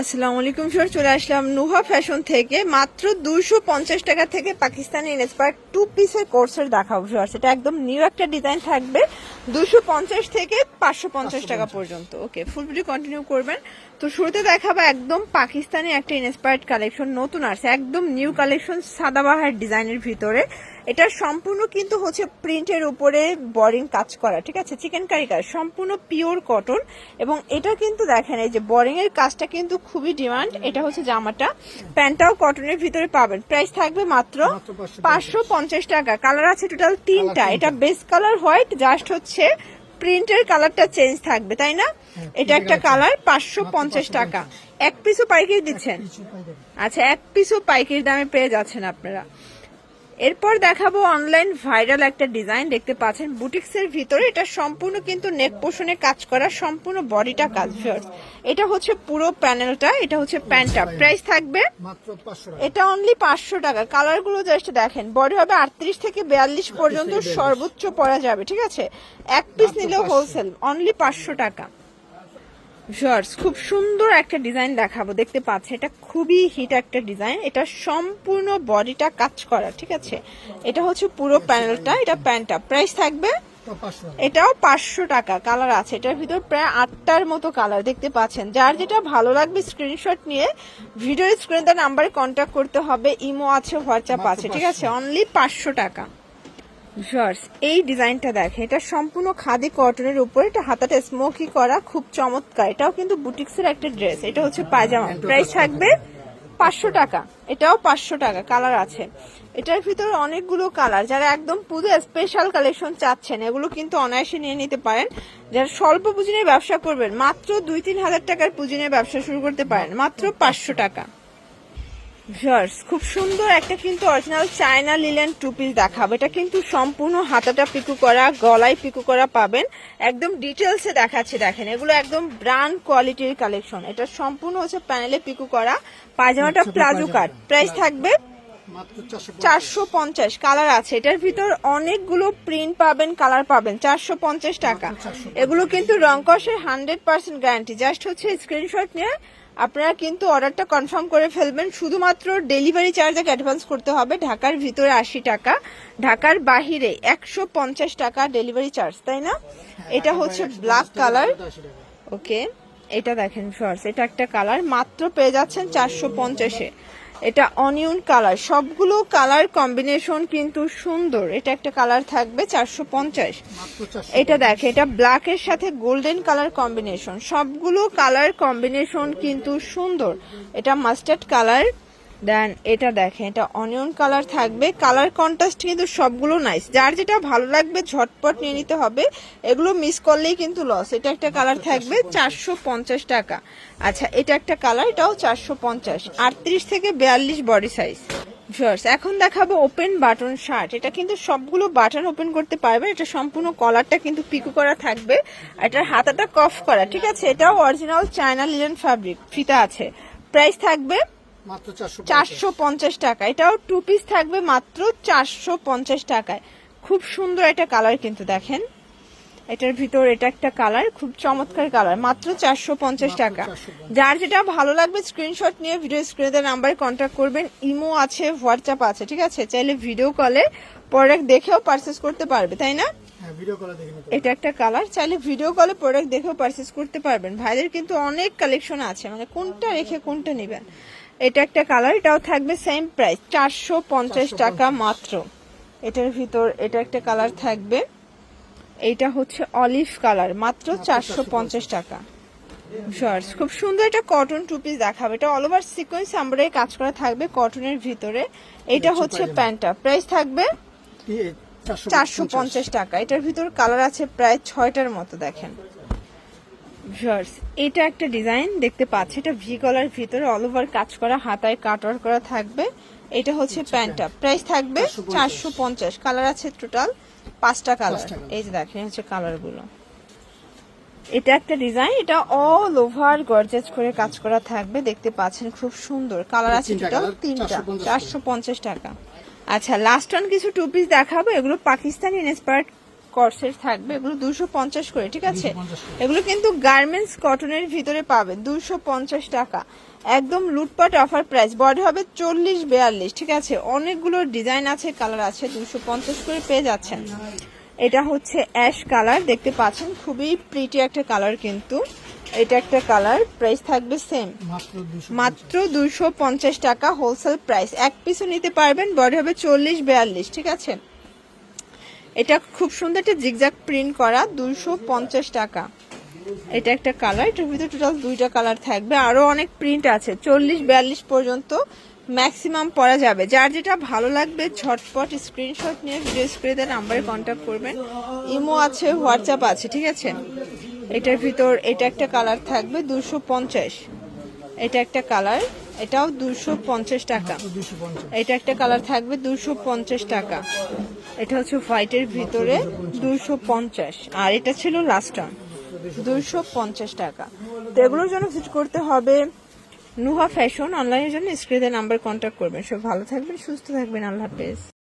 আসসালামু আলাইকুম সর চলে আসলাম নুহা ফ্যাশন থেকে। মাত্র দুশো পঞ্চাশ টাকা থেকে পাকিস্তানি ইন্সপায়ার টু পিসের কোর্সের দেখাবো স্যার সেটা একদম নিউ একটা ডিজাইন থাকবে। দুশো পঞ্চাশ থেকে পাঁচশো পঞ্চাশ টাকা পর্যন্ত। ওকে ফুল ভিডিও কন্টিনিউ করবেন। তো শুরুতে দেখাবো একদম পাকিস্তানি একটা ইন্সপায়ার্ড কালেকশন নতুন আসছে একদম নিউ কালেকশন সাদাবাহার ডিজাইনের ভিতরে। এটা সম্পূর্ণ কিন্তু হচ্ছে প্রিন্টের উপরে বরিং কাজ করা ঠিক আছে? চিকেন কারি কাজ সম্পূর্ণ পিওর কটন এবং এটা কিন্তু দেখেন এই যে বরিং এর কাজটা কিন্তু খুবই ডিমান্ড এটা হচ্ছে জামাটা প্যান্টটাও কটনের ভিতরে পাবেন। প্রাইস থাকবে মাত্র মাত্র 550 পাঁচশো পঞ্চাশ টাকা। কালার আছে টোটাল তিনটা। এটা বেস কালার হোয়াইট জাস্ট হচ্ছে প্রিন্টের কালারটা চেঞ্জ থাকবে তাই না? এটা একটা কালার পাঁচশো পঞ্চাশ টাকা। এক পিসও পাইকারি দিচ্ছেন। আচ্ছা এক পিসও পাইকারি দামে পেয়ে যাচ্ছেন আপনারা। এরপর দেখাবো অনলাইন ভাইরাল একটা ডিজাইন দেখতে পাচ্ছেন। বুটিক্সের ভিতরে এটা সম্পূর্ণ কিন্তু নেক পোষণে কাজ করা সম্পূর্ণ বডিটা কাজ ভিউয়ার্স এটা হচ্ছে পুরো প্যানেলটা এটা হচ্ছে প্যান্টটা প্রাইস থাকবে এটা অনলি পাঁচশো টাকা। কালারগুলো জাস্ট দেখেন। বডি হবে আটত্রিশ থেকে বিয়াল্লিশ পর্যন্ত সর্বোচ্চ পরা যাবে ঠিক আছে? এক পিস নিলেও হোলসেল অনলি পাঁচশো টাকা। শর্টস খুব সুন্দর একটা ডিজাইন দেখাবো দেখতে পাচ্ছেন এটা খুবই হিট একটা ডিজাইন এটা সম্পূর্ণ বডিটা কাজ করা ঠিক আছে? এটা হচ্ছে পুরো প্যানেলটা এটা প্যান্টটা প্রাইস থাকবে এটাও পাঁচশো টাকা কালার আছে এটার ভিতর প্রায় আটটার মতো কালার দেখতে পাচ্ছেন। যার যেটা ভালো লাগবে স্ক্রিনশট নিয়ে ভিডিও স্ক্রিনে তার নাম্বারে কন্ট্যাক্ট করতে হবে ইমো আছে হোয়াটসঅ্যাপ আছে ঠিক আছে? অনলি পাঁচশো টাকা। এই ডিজাইনটা দেখে এটা সম্পূর্ণ খাদি কটনের উপরে, এটা হাতাটা স্মোকি করা, খুব চমৎকার। এটাও কিন্তু বুটিক্সের একটা ড্রেস এটা হচ্ছে পায়জামা। প্রাইস থাকবে পাঁচশো টাকা, এটাও পাঁচশো টাকা কালার আছে। এটার ভিতরে অনেকগুলো কালার যারা একদম পুজো স্পেশাল কালেকশন চাচ্ছেন, এগুলো কিন্তু অনায়াসে নিয়ে নিতে পারেন। যারা স্বল্প পুঁজি নিয়ে ব্যবসা করবেন, মাত্র দুই তিন হাজার টাকার পুঁজি ব্যবসা শুরু করতে পারেন, মাত্র পাঁচশো টাকা। ভিউয়ার্স খুব সুন্দর একটা কিন্তু original China linen two piece দেখাবো। এটা কিন্তু সম্পূর্ণ হাতাটা পিকু করা গলায় পিকু করা পাবেন। একদম ডিটেলসে দেখাচ্ছে দেখেন। এগুলো একদম ব্র্যান্ড কোয়ালিটির কালেকশন এটা সম্পূর্ণ হচ্ছে প্যানেলে পিকু করা। পায়জামাটা ছোট প্লাজো। কাট প্রাইস থাকবে চারশো পঞ্চাশ। কালার আছে। এটার ভিতর অনেকগুলো প্রিন্ট পাবেন কালার পাবেন। চারশো পঞ্চাশ টাকা। এগুলো কিন্তু রংকসের হান্ড্রেড পার্সেন্ট গ্যারান্টি জাস্ট হচ্ছে স্ক্রিনশট নিয়ে আপনারা কিন্তু অর্ডারটা কনফার্ম করে ফেলবেন। শুধুমাত্র ডেলিভারি চার্জ অ্যাডভান্স করতে হবে। ঢাকার ভিতরে আশি টাকা ঢাকার বাহিরে একশো পঞ্চাশ টাকা ডেলিভারি চার্জ তাই না? এটা হচ্ছে ব্ল্যাক কালার ওকে এটা দেখেন শর্টস এটা একটা কালার মাত্র পেয়ে যাচ্ছেন চারশো পঞ্চাশে। এটা অনিয়ন কালার। সবগুলো কালার কম্বিনেশন কিন্তু সুন্দর। এটা একটা কালার থাকবে চারশো পঞ্চাশ। এটা দেখে এটা ব্ল্যাক এর সাথে গোল্ডেন কালার কম্বিনেশন সবগুলো কালার কম্বিনেশন কিন্তু সুন্দর। এটা মাস্টার্ড কালার দেন এটা দেখেন, এটা অনিয়ন কালার থাকবে। কালার কন্ট্রাস্ট কিন্তু সবগুলো নাইস যার যেটা ভালো লাগবে, ঝটপট নিয়ে নিতে হবে। এগুলো মিস করলেই কিন্তু লস এটা একটা কালার থাকবে চারশো পঞ্চাশ টাকা। আচ্ছা এটা একটা কালার এটাও চারশো পঞ্চাশ। আটত্রিশ থেকে বিয়াল্লিশ বডি সাইজ এখন দেখাবো ওপেন বাটন শার্ট এটা কিন্তু সবগুলো বাটন ওপেন করতে পারবে। এটা সম্পূর্ণ কলারটা কিন্তু পিকু করা থাকবে। এটার হাতাটা কফ করা, ঠিক আছে? এটাও অরিজিনাল চায়না লিলেন ফ্যাব্রিক ফিতা আছে। প্রাইস থাকবে চারশো পঞ্চাশ। টাকা। এটাও টু পিস থাকবে মাত্র চারশো পঞ্চাশ টাকায়। খুব সুন্দর একটা কালার কিন্তু দেখেন। এটার ভিতর এটা একটা কালার খুব চমৎকার কালার মাত্র চারশো পঞ্চাশ টাকা। যার যেটা ভালো লাগবে স্ক্রিনশট নিয়ে ভিডিও স্ক্রিনে নাম্বারে কন্ট্যাক্ট করবেন। ইমো আছে হোয়াটসঅ্যাপ আছে ঠিক আছে? চাইলে ভিডিও কলে প্রোডাক্ট দেখেও পারচেস করতে পারবে তাই না? হ্যাঁ এটা একটা কালার চাইলে ভিডিও কলে প্রোডাক্ট দেখেও পারচেস করতে পারবেন। ভাইদের কিন্তু অনেক কালেকশন আছে মানে কোনটা রেখে কোনটা নেবেন। এটা একটা কালার এটাও থাকবে সেম প্রাইস চারশো পঞ্চাশ টাকা মাত্র। এটার ভিতর এটা একটা কালার থাকবে। এটা হচ্ছে অলিভ কালার মাত্র চারশো পঞ্চাশ টাকা। শর্টস খুব সুন্দর একটা কটন টু পিস দেখাবে। এটা অল ওভার সিকোয়েন্স আমরাই কাজ করা থাকবে কটনের ভিতরে। এটা হচ্ছে প্যান্টটা প্রাইস থাকবে চারশো পঞ্চাশ টাকা। এটার ভিতর কালার আছে প্রায় ছয়টার মতো দেখেন। ভিউয়ার্স এটা একটা ডিজাইন দেখতে পাচ্ছি। এটা ভি কলার ভিতরে অল ওভার কাজ করা হাতায় কাটওয়ার করা থাকবে। এটা হচ্ছে প্যান্টটা প্রাইস থাকবে চারশো পঞ্চাশ। কালার আছে টোটাল পাঁচটা কালার এই যে দেখেন হচ্ছে কালারগুলো। এটা একটা ডিজাইন এটা অল ওভার গর্জেস করে কাজ করা থাকবে। দেখতে পাচ্ছেন খুব সুন্দর। কালার আছে টোটাল তিনটা। চারশো পঞ্চাশ টাকা। আচ্ছা লাস্ট অন কিছু টু পিস দেখাবো। এগুলো পাকিস্তানি ইন্সপায়ার্ড কর্সের থাকবে। এগুলো দুশো পঞ্চাশ করে ঠিক আছে? এগুলো কিন্তু গার্মেন্টস কটনের ভিতরে পাবে দুশো পঞ্চাশ টাকা। একদম লুটপাট অফার প্রাইস বডি হবে চল্লিশ বিয়াল্লিশ ঠিক আছে? অনেকগুলো ডিজাইন আছে কালার আছে দুশো পঞ্চাশ করে পেয়ে যাচ্ছেন। এটা হচ্ছে অ্যাশ কালার দেখতে পাচ্ছেন? খুবই প্রিটি একটা কালার কিন্তু। এটা একটা কালার প্রাইস থাকবে সেম মাত্র দুশো পঞ্চাশ। টাকা হোলসেল প্রাইস এক পিসও নিতে পারবেন বডি হবে চল্লিশ বিয়াল্লিশ ঠিক আছে? এটা খুব সুন্দর একটা জিগজাগ প্রিন্ট করা দুশো পঞ্চাশ টাকা। এটা একটা কালার এটার ভিতরে টোটাল দুইটা কালার থাকবে। আরও অনেক প্রিন্ট আছে চল্লিশ বিয়াল্লিশ পর্যন্ত ম্যাক্সিমাম পরা যাবে। যার যেটা ভালো লাগবে, ঝটপট স্ক্রিনশট নিয়ে ভিডিও স্ক্রিনে নাম্বারে কন্ট্যাক্ট করবেন। ইমো আছে হোয়াটসঅ্যাপ আছে, ঠিক আছে? এটার ভিতর এটা একটা কালার থাকবে, দুশো পঞ্চাশ। এটা একটা কালার এটাও দুশো পঞ্চাশ টাকা। এটা একটা কালার থাকবে, দুশো পঞ্চাশ টাকা। এটা হচ্ছে হোয়াইটের ভিতরে দুশো পঞ্চাশ। আর এটা ছিল লাস্ট দুশো পঞ্চাশ টাকা। তো এগুলোর জন্য ভিজিট করতে হবে। নুহা ফ্যাশন, অনলাইনের জন্য স্ক্রিনে নাম্বার কন্ট্যাক্ট করবেন। সব ভালো থাকবেন, সুস্থ থাকবেন। আল্লাহ হাফেজ।